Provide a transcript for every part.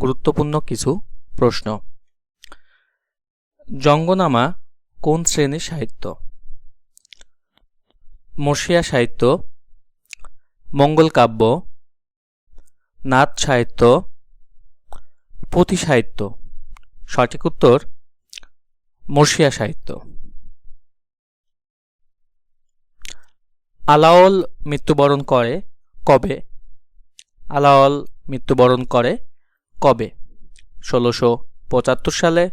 গুরুত্বপূর্ণ কিছু প্রশ্ন। জঙ্গনামা কোন শ্রেণির সাহিত্য? মর্ষিয়া সাহিত্য, মঙ্গল কাব্য, নাথ সাহিত্য, পুঁথি সাহিত্য। সঠিক উত্তর মর্ষিয়া সাহিত্য। আলাওল মৃত্যুবরণ করে কবে? আলাওল মৃত্যুবরণ করে কবে? ষোলোশো পঁচাত্তর সালে,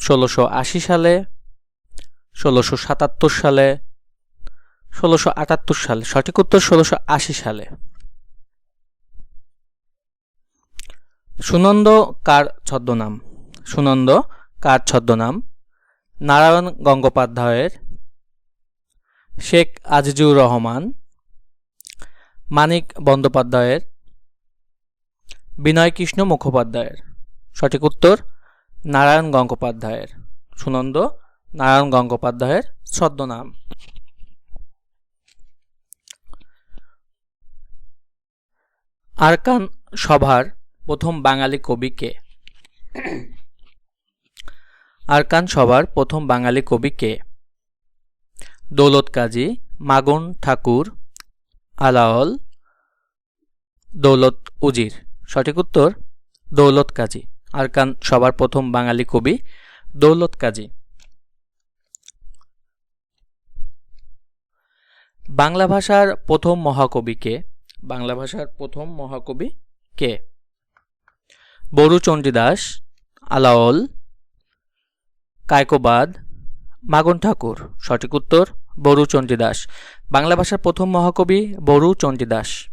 ষোলোশো আশি সালে, ষোলোশো সাতাত্তর সালে, ষোলোশো আটাত্তর সালে। সঠিক উত্তর ষোলোশো আশি সালে। সুনন্দ কার ছদ্মনাম? সুনন্দ কার ছদ্মনাম? নারায়ণ গঙ্গোপাধ্যায়ের, শেখ আজিজুর রহমান, মানিক বন্দ্যোপাধ্যায়ের বিনয় কৃষ্ণ মুখোপাধ্যায়ের। সঠিক উত্তর, নারায়ণ গঙ্গোপাধ্যায়ের। সুনন্দ, নারায়ণ গঙ্গোপাধ্যায়ের ছদ্মনাম। আরকান সভার প্রথম বাঙালি কবি কে? আরকান সভার প্রথম বাঙালি কবি কে? দৌলত কাজী, মাগন ঠাকুর, আলাওল, দৌলত উজির। সঠিক উত্তর, দৌলত কাজী। আরকান সবার প্রথম বাঙালি কবি দৌলত কাজী। বাংলা ভাষার প্রথম মহাকবি কে? বাংলা ভাষার প্রথম মহাকবি কে? বরু চণ্ডীদাস, আলাওল, কায়কোবাদ, মাগন ঠাকুর। সঠিক উত্তর, বরু চণ্ডীদাস। বাংলা ভাষার প্রথম মহাকবি বরু চণ্ডীদাস।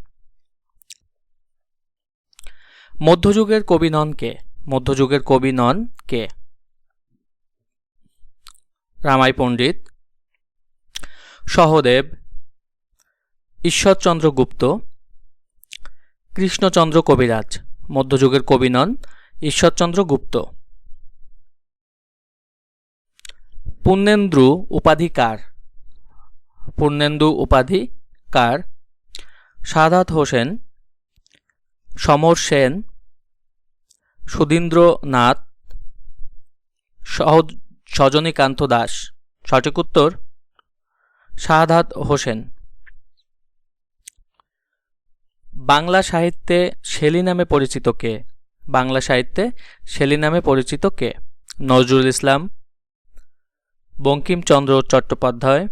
মধ্যযুগের কবি নন কে? মধ্যযুগের কবি নন কে? রামাই পণ্ডিত, সহদেব, ঈশ্বরচন্দ্র গুপ্ত, কৃষ্ণচন্দ্র কবিরাজ। মধ্যযুগের কবি নন ঈশ্বরচন্দ্র গুপ্ত। পূর্ণেন্দু উপাধি কার? পূর্ণেন্দু উপাধি কার? সাদাত হোসেন সমর সেন সুধীন্দ্রনাথ সজনীকান্ত দাস। সঠিক উত্তর, শাহাদাত হোসেন। বাংলা সাহিত্যে শেলি নামে পরিচিত কে? বাংলা সাহিত্যে শেলি নামে পরিচিত কে? নজরুল ইসলাম, বঙ্কিমচন্দ্র চট্টোপাধ্যায়,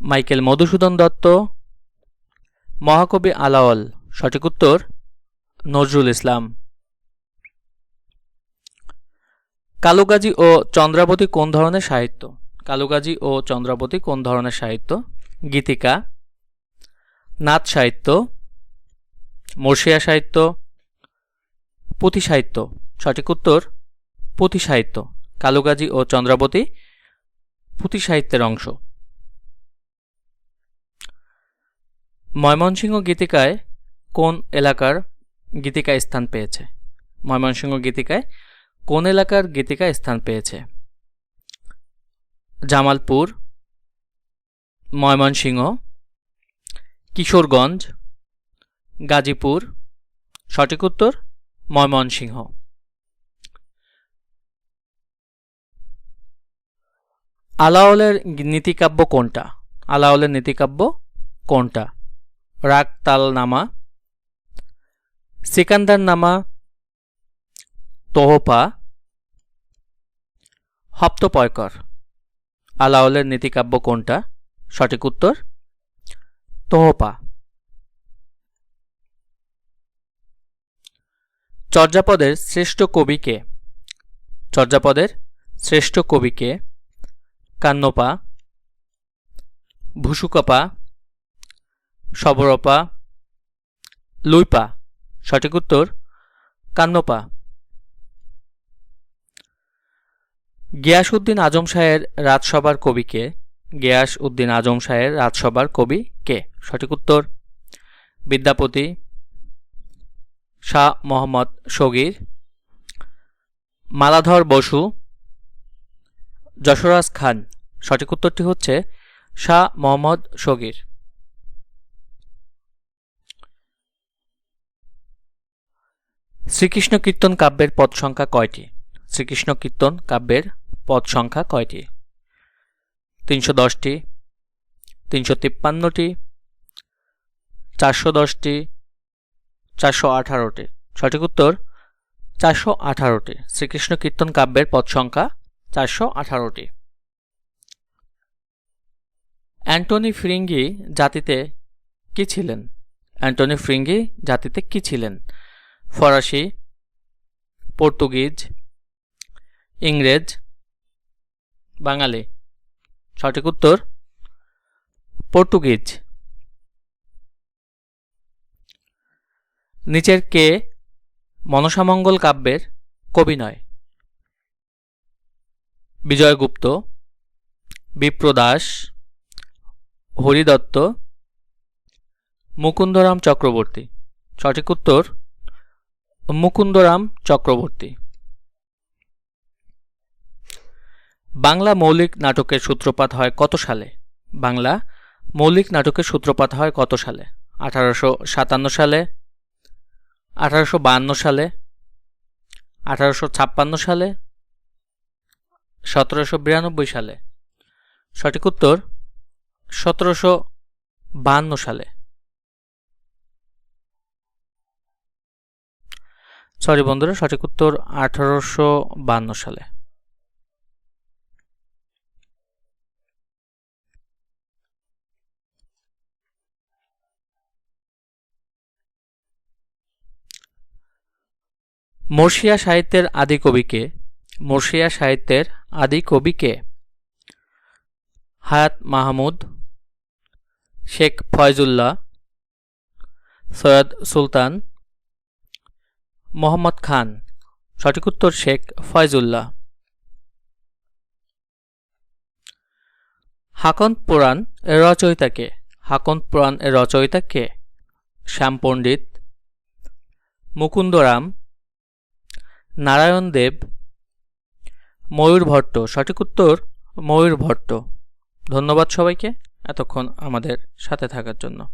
মাইকেল মধুসূদন দত্ত, মহাকবি আলাওল সঠিক উত্তর, নজরুল ইসলাম। কালুগাজী ও চন্দ্রাবতী কোন ধরনের সাহিত্য? কালুগাজী ও চন্দ্রাবতী কোন ধরনের সাহিত্য? গীতিকা, নাচ সাহিত্য মর্ষিয়া সাহিত্য, পুঁথি সাহিত্য। সঠিক উত্তর, পুঁথি সাহিত্য। কালুগাজী ও চন্দ্রাবতী পুঁথি সাহিত্যের অংশ। ময়মনসিংহ গীতিকায় কোন এলাকার গীতিকায় স্থান পেয়েছে? ময়মনসিংহ গীতিকায় কোন এলাকার গীতিকায় স্থান পেয়েছে? জামালপুর, ময়মনসিংহ, কিশোরগঞ্জ, গাজীপুর, সঠিক উত্তর ময়মনসিংহ। আলাওলের নীতিকাব্য কোনটা? আলাওলের নীতিকাব্য কোনটা? রাগ তাল নামা সিকান্দার নামা তোহপা হপ্তপয়কর। আলাওলের নীতিকাব্য কোনটা? সঠিক উত্তর? তোহপা চর্যাপদের শ্রেষ্ঠ কবি কে? চর্যাপদের শ্রেষ্ঠ কবি কে? কান্নপা, ভুসুকপা, সবরপা, লুইপা। সঠিক উত্তর কান্নপা। গিয়াস উদ্দিন আজম শাহের রাজসভার কবি কে গিয়াস উদ্দিন আজম শাহের রাজসভার কবি কে? সঠিক উত্তর বিদ্যাপতি শাহ মোহাম্মদ সগির মালাধর বসু, যশোরাজ খান। সঠিক উত্তরটি হচ্ছে শাহ মোহাম্মদ সগির শ্রীকৃষ্ণ কীর্তন কাব্যের পদ সংখ্যা কয়টি? শ্রীকৃষ্ণ কীর্তন কাব্যের পদ সংখ্যা কয়টি? তিনশো দশটি, তিনশো তিপ্পান্নটি, চারশো দশটি, চারশো আঠারোটি। সঠিক উত্তর, চারশো আঠারোটি। শ্রীকৃষ্ণ কীর্তন কাব্যের পদ সংখ্যা চারশো আঠারোটি। অ্যান্টনি ফ্রিঙ্গি জাতিতে কি ছিলেন? অ্যান্টনি ফ্রিঙ্গি জাতিতে কি ছিলেন? ফরাসি, পর্তুগিজ, ইংরেজ, বাঙালি। সঠিক উত্তর? পর্তুগিজ। নিচের কে মনসামঙ্গল কাব্যের কবি নয় বিজয়গুপ্ত, বিপ্রদাস, হরিদত্ত, মুকুন্দরাম চক্রবর্তী। সঠিক উত্তর? মুকুন্দরাম চক্রবর্তী। বাংলা মৌলিক নাটকের সূত্রপাত হয় কত সালে? বাংলা মৌলিক নাটকের সূত্রপাত হয় কত সালে? আঠারোশো সাতান্ন সালে, আঠারোশো বাহান্ন সালে, আঠারোশো ছাপ্পান্ন সালে, সতেরোশো বিরানব্বই সালে। সঠিক উত্তর, সতেরোশো বাহান্ন সালে। সরি বন্ধুরা, সঠিক উত্তর আঠারোশো বাহান্ন সালে। মর্শিয়া সাহিত্যের আদি কবিকে মর্শিয়া সাহিত্যের আদি কবিকে হায়াত মাহমুদ, শেখ ফয়জুল্লাহ, সৈয়দ সুলতান মোহাম্মদ খান। সঠিক উত্তর শেখ ফয়জুল্লাহ। হাকন্ত পুরাণ এর রচয়িতা কে? হাকন্ত পুরাণ এর রচয়িতা কে? শ্যাম পণ্ডিত। মুকুন্দরাম। নারায়ণ দেব। ময়ূর ভট্ট। সঠিক উত্তর ময়ূর ভট্ট। ধন্যবাদ সবাইকে এতক্ষণ আমাদের সাথে থাকার জন্য।